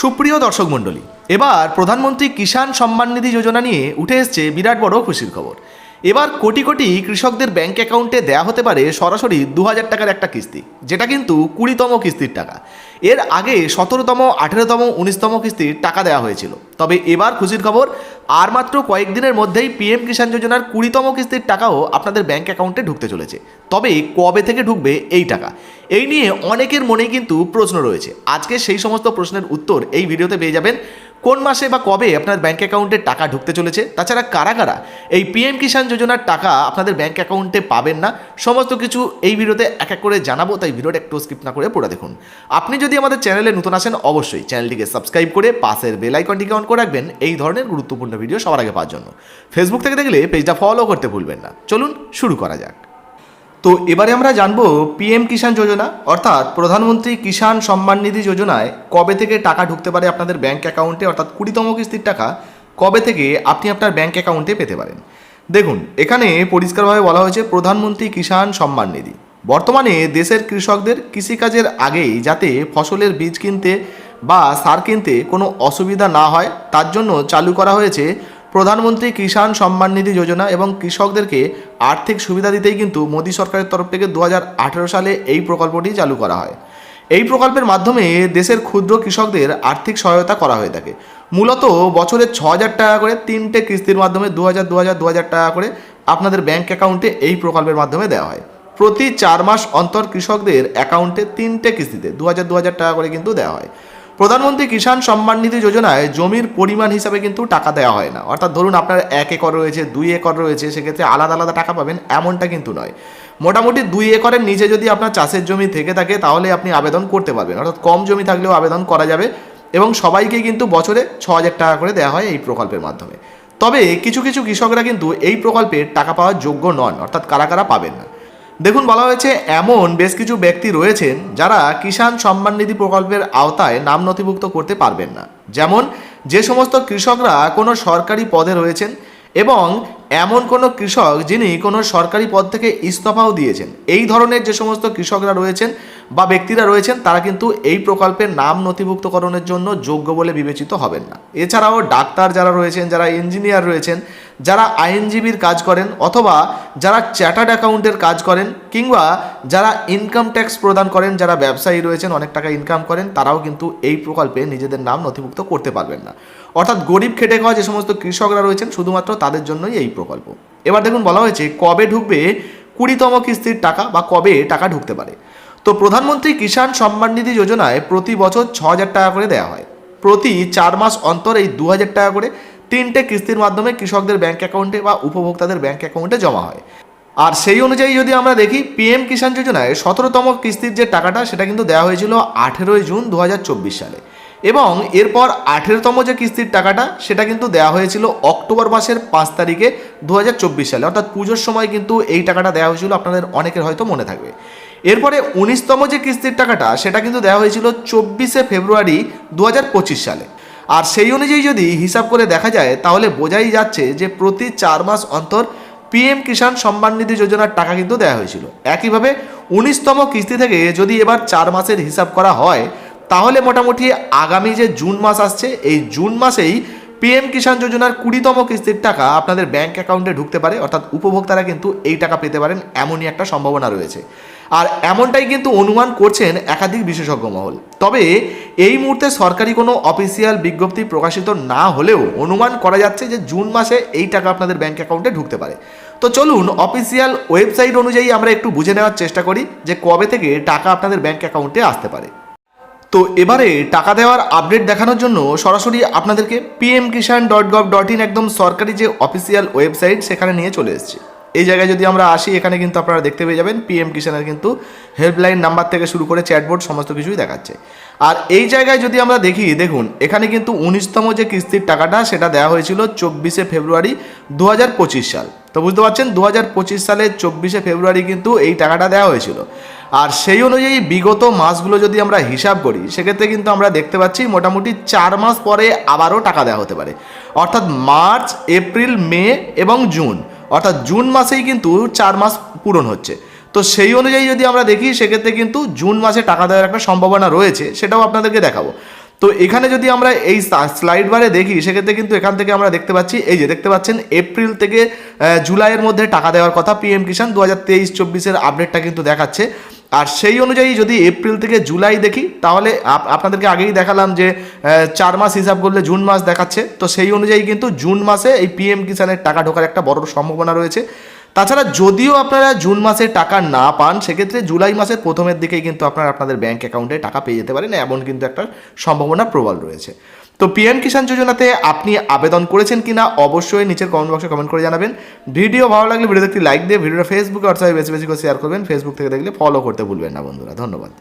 সুপ্রিয় দর্শক মণ্ডলী, এবার প্রধানমন্ত্রী কিষাণ সম্মান নিধি যোজনা নিয়ে উঠে এসছে বিরাট বড় খুশির খবর। এবার কোটি কোটি কৃষকদের ব্যাংক অ্যাকাউন্টে দেয়া হতে পারে সরাসরি দু হাজার টাকার একটা কিস্তি, যেটা কিন্তু কুড়িতম কিস্তির টাকা। এর আগে সতেরোতম, আঠেরোতম, উনিশতম কিস্তির টাকা দেওয়া হয়েছিল। তবে এবার খুশির খবর, আর মাত্র কয়েকদিনের মধ্যেই পিএম কিষাণ যোজনার কুড়িতম কিস্তির টাকাও আপনাদের ব্যাংক অ্যাকাউন্টে ঢুকতে চলেছে। তবে কবে থেকে ঢুকবে এই টাকা? এই নিয়ে অনেকের মনেই কিন্তু প্রশ্ন রয়েছে। আজকে সেই সমস্ত প্রশ্নের উত্তর এই ভিডিওতে পেয়ে যাবেন। কোন মাসে বা কবে আপনার ব্যাঙ্ক অ্যাকাউন্টে টাকা ঢুকতে চলেছে? তাছাড়া কারা কারা এই পিএম কিষাণ যোজনার টাকা আপনাদের ব্যাঙ্ক অ্যাকাউন্টে পাবেন না? সমস্ত কিছু এই ভিডিওতে এক এক করে জানাব, তাই ভিডিওটা একটু স্কিপ না করে পড়ে দেখুন। আপনি যদি আমাদের চ্যানেলে নতুন আসেন, অবশ্যই চ্যানেলটিকে সাবস্ক্রাইব করে পাশের বেল আইকনটিকে অন করে রাখবেন, এই ধরনের গুরুত্বপূর্ণ ভিডিও সবার আগে পাওয়ার জন্য। ফেসবুক থেকে দেখলে পেজটা ফলো করতে ভুলবেন না। চলুন শুরু করা যাক। তো এবারে আমরা জানব পিএম কিষাণ যোজনা, অর্থাৎ প্রধানমন্ত্রী কিষাণ সম্মান নিধি যোজনায় কবে থেকে টাকা ঢুকতে পারে আপনাদের ব্যাংক অ্যাকাউন্টে, অর্থাৎ কুড়িতম কিস্তির টাকা, কবে থেকে আপনি আপনার ব্যাংক অ্যাকাউন্টে পেতে পারেন? দেখুন, এখানে পরিষ্কারভাবে বলা হয়েছে প্রধানমন্ত্রী কিষাণ সম্মান নিধি। বর্তমানে দেশের কৃষকদের কৃষিকাজের আগেই যাতে ফসলের বীজ কিনতে বা সার কিনতে কোনো অসুবিধা না হয়, তার জন্য চালু করা হয়েছে প্রধানমন্ত্রী কিষাণ সম্মান নিধি যোজনা এবং কৃষকদেরকে আর্থিক সুবিধা দিতেই কিন্তু মোদী সরকারের তরফ থেকে দু হাজার আঠেরো সালে এই প্রকল্পটি চালু করা হয়। এই প্রকল্পের মাধ্যমে দেশের ক্ষুদ্র কৃষকদের আর্থিক সহায়তা করা হয়ে থাকে। মূলত বছরে ছ হাজার টাকা করে তিনটে কিস্তির মাধ্যমে দু হাজার দু হাজার দু হাজার টাকা করে আপনাদের ব্যাংক অ্যাকাউন্টে এই প্রকল্পের মাধ্যমে দেওয়া হয়। প্রতি চার মাস অন্তর কৃষকদের অ্যাকাউন্টে তিনটে কিস্তিতে দু হাজার দু হাজার টাকা করে কিন্তু দেওয়া হয়। প্রধানমন্ত্রী কিষাণ সম্মান নিধি যোজনায় জমির পরিমাণ হিসাবে কিন্তু টাকা দেওয়া হয় না। অর্থাৎ ধরুন আপনার এক একর রয়েছে, দুই একর রয়েছে, সেক্ষেত্রে আলাদা আলাদা টাকা পাবেন, এমনটা কিন্তু নয়। মোটামুটি দুই একরের নিচে যদি আপনার চাষের জমি থেকে থাকে, তাহলে আপনি আবেদন করতে পারবেন। অর্থাৎ কম জমি থাকলেও আবেদন করা যাবে এবং সবাইকে কিন্তু বছরে ছ হাজার টাকা করে দেওয়া হয় এই প্রকল্পের মাধ্যমে। তবে কিছু কিছু কৃষকরা কিন্তু এই প্রকল্পে টাকা পাওয়ার যোগ্য নন, অর্থাৎ কারা কারা পাবেন না। দেখুন, বলা হয়েছে এমন বেশ কিছু ব্যক্তি রয়েছেন যারা কিষাণ সম্মান নিধি প্রকল্পের আওতায় নাম নথিভুক্ত করতে পারবেন না। যেমন, যে সমস্ত কৃষকরা কোনো সরকারি পদে রয়েছেন এবং এমন কোনো কৃষক যিনি কোনো সরকারি পদ থেকে ইস্তফাও দিয়েছেন। এই ধরনের যে সমস্ত কৃষকরা রয়েছেন বা ব্যক্তিরা রয়েছেন, তারা কিন্তু এই প্রকল্পের নাম নথিভুক্তকরণের জন্য যোগ্য বলে বিবেচিত হবেন না। এছাড়াও ডাক্তার যারা রয়েছেন, যারা ইঞ্জিনিয়ার রয়েছেন, যারা আইনজীবীর কাজ করেন অথবা যারা চ্যাটার্ড অ্যাকাউন্টের কাজ করেন কিংবা যারা ইনকাম ট্যাক্স প্রদান করেন, যারা ব্যবসায়ী রয়েছেন, অনেক টাকা ইনকাম করেন, তারাও কিন্তু এই প্রকল্পে নিজেদের নাম নথিভুক্ত করতে পারবেন না। অর্থাৎ গরিব খেটে খাওয়া যে সমস্ত কৃষকরা রয়েছেন, শুধুমাত্র তাদের জন্যই এই প্রকল্প। এবার দেখুন বলা হয়েছে, কবে ঢুকবে কুড়িতম কিস্তির টাকা বা কবে টাকা ঢুকতে পারে? তো প্রধানমন্ত্রী কিষাণ সম্মান নিধি যোজনায় প্রতি বছর ছ হাজার টাকা করে দেওয়া হয়। প্রতি চার মাস অন্তর এই দু হাজার টাকা করে তিনটে কিস্তির মাধ্যমে কৃষকদের ব্যাংক অ্যাকাউন্টে বা উপভোক্তাদের ব্যাংক অ্যাকাউন্টে জমা হয়। আর সেই অনুযায়ী যদি আমরা দেখি, পিএম কিষাণ যোজনায় সতেরোতম কিস্তির যে টাকাটা, সেটা কিন্তু দেওয়া হয়েছিল আঠেরোই জুন দু হাজার চব্বিশ সালে। এবং এরপর আঠেরোতম যে কিস্তির টাকাটা, সেটা কিন্তু দেওয়া হয়েছিল অক্টোবর মাসের পাঁচ তারিখে দু হাজার চব্বিশ সালে। অর্থাৎ পুজোর সময় কিন্তু এই টাকাটা দেওয়া হয়েছিল, আপনাদের অনেকের হয়তো মনে থাকবে। এরপরে উনিশতম যে কিস্তির টাকাটা, সেটা কিন্তু দেওয়া হয়েছিল চব্বিশে ফেব্রুয়ারি দু হাজার পঁচিশ সালে। আর সেই অনুযায়ী যদি হিসাব করে দেখা যায়, তাহলে বোঝাই যাচ্ছে যে প্রতি চার মাস অন্তর পিএম কিষাণ সম্মান নিধি যোজনার টাকা কিন্তু দেওয়া হয়েছিল। একইভাবে উনিশতম কিস্তি থেকে যদি এবার চার মাসের হিসাব করা হয়, তাহলে মোটামুটি আগামী যে জুন মাস আসছে, এই জুন মাসেই পিএম কিষাণ যোজনার কুড়িতম কিস্তির টাকা আপনাদের ব্যাংক অ্যাকাউন্টে ঢুকতে পারে, অর্থাৎ উপভোক্তারা কিন্তু এই টাকা পেতে পারেন এমনই একটা সম্ভাবনা রয়েছে। আর এমনটাই কিন্তু অনুমান করছেন একাধিক বিশেষজ্ঞ মহল। তবে এই মুহূর্তে সরকারি কোনো অফিসিয়াল বিজ্ঞপ্তি প্রকাশিত না হলেও অনুমান করা যাচ্ছে যে জুন মাসে এই টাকা আপনাদের ব্যাংক অ্যাকাউন্টে ঢুকতে পারে। তো চলুন অফিসিয়াল ওয়েবসাইট অনুযায়ী আমরা একটু বুঝে নেওয়ার চেষ্টা করি যে কবে থেকে টাকা আপনাদের ব্যাংক অ্যাকাউন্টে আসতে পারে। তো এবারে টাকা দেওয়ার আপডেট দেখানোর জন্য সরাসরি আপনাদেরকে PM Kisan dot gov dot in একদম সরকারি যে অফিসিয়াল ওয়েবসাইট সেখানে নিয়ে চলে এসেছি। এই জায়গায় যদি আমরা আসি, এখানে কিন্তু আপনারা দেখতে পেয়ে যাবেন পিএম কিষাণের কিন্তু হেল্পলাইন নাম্বার থেকে শুরু করে চ্যাটবোর্ড সমস্ত কিছুই দেখাচ্ছে। আর এই জায়গায় যদি আমরা দেখি, দেখুন, এখানে কিন্তু উনিশতম যে কিস্তির টাকাটা সেটা দেওয়া হয়েছিল চব্বিশে ফেব্রুয়ারি দু হাজার পঁচিশ সাল। তো বুঝতে পারছেন দু হাজার পঁচিশ সালের চব্বিশে ফেব্রুয়ারি কিন্তু এই টাকাটা দেওয়া হয়েছিল। আর সেই অনুযায়ী বিগত মাসগুলো যদি আমরা হিসাব করি, সেক্ষেত্রে কিন্তু আমরা দেখতে পাচ্ছি মোটামুটি চার মাস পরে আবারও টাকা দেওয়া হতে পারে। অর্থাৎ মার্চ, এপ্রিল, মে এবং জুন, অর্থাৎ জুন মাসেই কিন্তু চার মাস পূরণ হচ্ছে। তো সেই অনুযায়ী যদি আমরা দেখি, সেক্ষেত্রে কিন্তু জুন মাসে টাকা দেওয়ার একটা সম্ভাবনা রয়েছে, সেটাও আপনাদেরকে দেখাবো। তো এখানে যদি আমরা এই স্লাইড বারে দেখি, সেক্ষেত্রে কিন্তু এখান থেকে আমরা দেখতে পাচ্ছি, এই যে দেখতে পাচ্ছেন এপ্রিল থেকে জুলাইয়ের মধ্যে টাকা দেওয়ার কথা পিএম কিষাণ দু হাজার তেইশ চব্বিশের আপডেটটা কিন্তু দেখাচ্ছে। আর সেই অনুযায়ী যদি এপ্রিল থেকে জুলাই দেখি, তাহলে আপ- আপনাদেরকে আগেই দেখালাম যে চার মাস হিসাব করলে জুন মাস দেখাচ্ছে। তো সেই অনুযায়ী কিন্তু জুন মাসে এই পিএম কিষাণের টাকা ঢোকার একটা বড় সম্ভাবনা রয়েছে। তাছাড়া যদিও আপনারা জুন মাসে টাকা না পান, সেক্ষেত্রে জুলাই মাসের প্রথমের দিকেই কিন্তু আপনারা আপনাদের ব্যাঙ্ক অ্যাকাউন্টে টাকা পেয়ে যেতে পারেন, এমন কিন্তু একটা সম্ভাবনা প্রবল রয়েছে। তো পিএম কিষাণ যোজনাতে আপনি আবেদন করেছেন কি না অবশ্যই নিচের কমেন্ট বক্সে কমেন্ট করে জানাবেন। ভিডিও ভালো লাগলে ভিডিওতে একটি লাইক দিয়ে, ভিডিওটা ফেসবুকে অর্থাৎ বেশি বেশি করে শেয়ার করবেন। ফেসবুক থেকে দেখলে ফলো করতে ভুলবেন না বন্ধুরা, ধন্যবাদ।